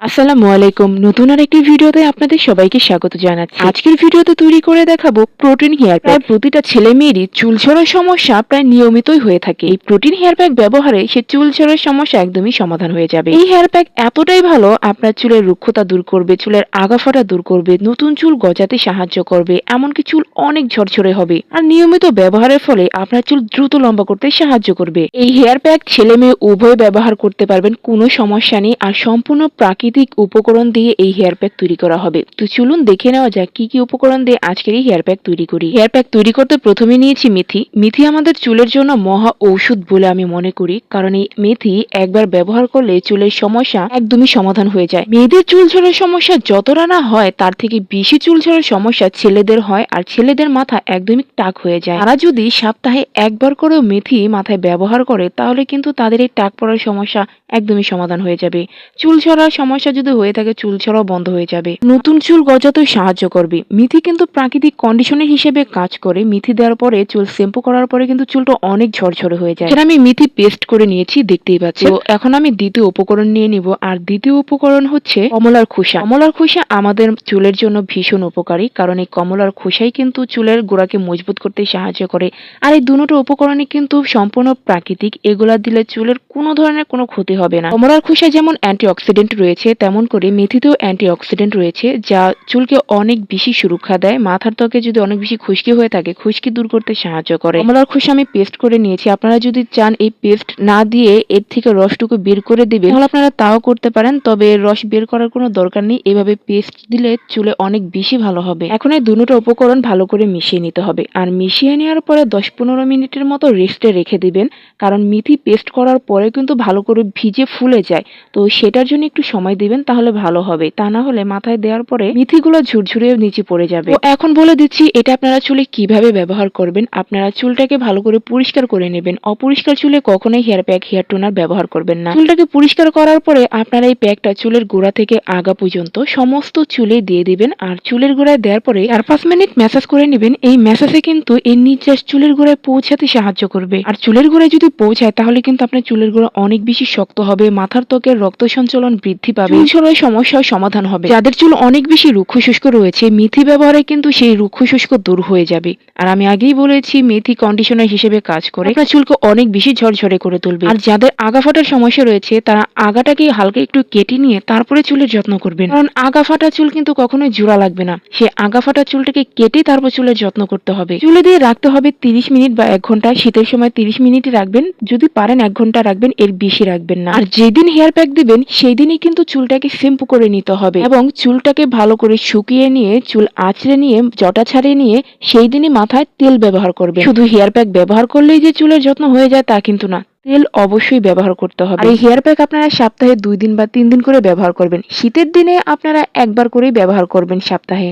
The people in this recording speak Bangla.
আসসালামু আলাইকুম। নতুন আর একটি ভিডিওতে আপনাদের সবাইকে স্বাগত জানাচ্ছি। আজকের ভিডিওতে তৈরি করে দেখাবো প্রোটিন হেয়ার প্যাক। প্রতিটা ছেলে মেয়েরই চুল ঝরার সমস্যা প্রায় নিয়মিতই হয়ে থাকে। এই প্রোটিন হেয়ার প্যাক ব্যবহারে সে চুল ঝরার সমস্যা একদমই সমাধান হয়ে যাবে। এই হেয়ার প্যাক এতটাই ভালো, আপনার চুলের রুক্ষতা দূর করবে, চুলের আগাফাটা দূর করবে, নতুন চুল গজাতে সাহায্য করবে, এমনকি চুল অনেক ঝরঝরে হবে। আর নিয়মিত ব্যবহারের ফলে আপনার চুল দ্রুত লম্বা করতে সাহায্য করবে। এই হেয়ার প্যাক ছেলে মেয়ে উভয় ব্যবহার করতে পারবেন, কোনো সমস্যা নেই। আর সম্পূর্ণ প্রাকৃতিক উপকরণ দিয়ে এই হেয়ার প্যাক তৈরি করা হবে। তো চলুন দেখে নেওয়া যাক কি কি উপকরণ দিয়ে আজকের এই হেয়ার প্যাক তৈরি করি। হেয়ার প্যাক তৈরি করতে প্রথমে নিয়েছি মেথি। মেথি আমাদের চুলের জন্য মহা ঔষধ বলে আমি মনে করি, কারণ এই মেথি একবার ব্যবহার করলে চুলের সমস্যা একদমই সমাধান হয়ে যায়। মেয়েদের চুল ঝরার সমস্যা যতটা না হয়, তার থেকে বেশি চুল ঝরার সমস্যা ছেলেদের হয়, আর ছেলেদের মাথা একদমই টাক হয়ে যায়। তারা যদি সপ্তাহে একবার করেও মেথি মাথায় ব্যবহার করে, তাহলে কিন্তু তাদের এই টাক পড়ার সমস্যা একদমই সমাধান হয়ে যাবে। চুল ঝরার সমস্যা যদি হয়ে থাকে, চুল ছড়াও বন্ধ হয়ে যাবে। নতুন চুল গজাতে সাহায্য করবে। মিথি কিন্তু প্রাকৃতিক কন্ডিশনার হিসেবে কাজ করে। মিথি দেওয়ার পরে চুল শ্যাম্পু করার পরে কিন্তু চুলটা অনেক ঝরঝরে হয়ে যায়। আমি মিথি পেস্ট করে নিয়েছি দেখতেই পাচ্ছি। তো এখন আমি দ্বিতীয় উপকরণ নিয়ে নিব আর দ্বিতীয় উপকরণ হচ্ছে কমলার খোসা। কমলার খোসা আমাদের চুলের জন্য ভীষণ উপকারী কারণ এই কমলার খোসাই কিন্তু চুলের গোড়াকে মজবুত করতে সাহায্য করে। আর এই দুটো উপকরণই কিন্তু সম্পূর্ণ প্রাকৃতিক এগুলা দিলে চুলের কোনো ধরনের কোনো ক্ষতি হবে না। কমলার খোসা যেমন অ্যান্টিঅক্সিডেন্ট রয়েছে তেমন করে মেথিতেও অ্যান্টিঅক্সিডেন্ট রয়েছে যা চুলকে অনেক বেশি সুরক্ষা দেয় মাথার ত্বকে যদি অনেক বেশি খুশকি হয়ে থাকে খুশকি দূর করতে সাহায্য করে। কমলার খোসা আমি পেস্ট করে নিয়েছি আপনারা যদি চান এই পেস্ট না দিয়ে এর থেকে রসটুকু বের করে দিবেন তাহলে আপনারা তাও করতে পারেন, তবে রস বের করার কোনো দরকার নেই। এভাবে পেস্ট দিলে চুলে অনেক বেশি ভালো হবে। এখন এই দুটো উপকরণ ভালো করে মিশিয়ে নিতে হবে। আর মিশিয়ে নেওয়ার পরে দশ পনেরো মিনিটের মতো রেস্টে রেখে দিবেন। কারণ মিথি পেস্ট করার পরে কিন্তু ভালো করে ভিজে ফুলে যায়। তো সেটার জন্য একটু সময় দিবেন, তাহলে ভালো হবে। তা না হলে মাথায় দেওয়ার পরে মিথিগুলো ঝুরঝুরে নিচে পড়ে যাবে। তো এখন বলে দিচ্ছি, এটা আপনারা চুলে কীভাবে ব্যবহার করবেন? আপনারা চুলটাকে ভালো করে পরিষ্কার করে নেবেন। অপরিষ্কার চুলে কখনোই হেয়ার প্যাক, হেয়ার টোনার ব্যবহার করবেন না। চুলটাকে পরিষ্কার করার পরে আপনারা এই প্যাকটা চুলের গোড়া থেকে আগা পর্যন্ত সমস্ত চুলে দিয়ে দিবেন আর চুলের গোড়ায় দেওয়ার পরে চার পাঁচ মিনিট ম্যাসাজ করে নেবেন। এই ম্যাসাজে কিন্তু এই নির্যাস চুলের গোড়ায় পৌঁছাতে সাহায্য করবে। আর চুলের গোড়ায় যদি পৌঁছায়, তাহলে কিন্তু আপনার চুলের গোড়া অনেক বেশি শক্ত হবে, মাথার ত্বকের রক্ত সঞ্চালন বৃদ্ধি পাবে। ঝরার সমস্যার সমাধান হবে। যাদের চুল অনেক বেশি রুক্ষ শুষ্ক রয়েছে, মেথি ব্যবহারে কিন্তু সেই রুক্ষ শুষ্ক দূর হয়ে যাবে। আর আমি আগেই বলেছি, মেথি কন্ডিশনার হিসেবে কাজ করে আপনার চুলকে অনেক বেশি ঝরঝরে করে তুলবে। আর যাদের আগা ফাটার সমস্যা রয়েছে, তারা আগাটাকে হালকা একটু কেটে নিয়ে তারপরে চুলের যত্ন করবেন। কারণ আগা ফাটা চুল কিন্তু কখনোই জোড়া লাগবে না। সে আগা ফাটা চুলটাকে কেটে তারপর চুলের যত্ন করতে হবে। চুলে দিয়ে রাখতে হবে তিরিশ মিনিট বা এক ঘণ্টা। শীতের সময় তিরিশ মিনিটই রাখবেন। যদি পারেন এক ঘণ্টা রাখবেন, এর বেশি রাখবেন না। আর যেদিন হেয়ার প্যাক দিবেন সেই দিনই কিন্তু চুলটাকে শ্যাম্পু করে নিতে হবে। এবং চুলটাকে ভালো করে শুকিয়ে নিয়ে, চুল আঁচড়ে নিয়ে, জটা ছাড়িয়ে নিয়ে সেই দিনই মাথায় তেল ব্যবহার করবে শুধু হেয়ার প্যাক ব্যবহার করলেই যে চুলের যত্ন হয়ে যায় তা কিন্তু না। তেল অবশ্যই ব্যবহার করতে হবে। আর এই হেয়ার প্যাক আপনারা সপ্তাহে দুই দিন বা তিন দিন করে ব্যবহার করবেন। শীতের দিনে আপনারা একবার করেই ব্যবহার করবেন সপ্তাহে।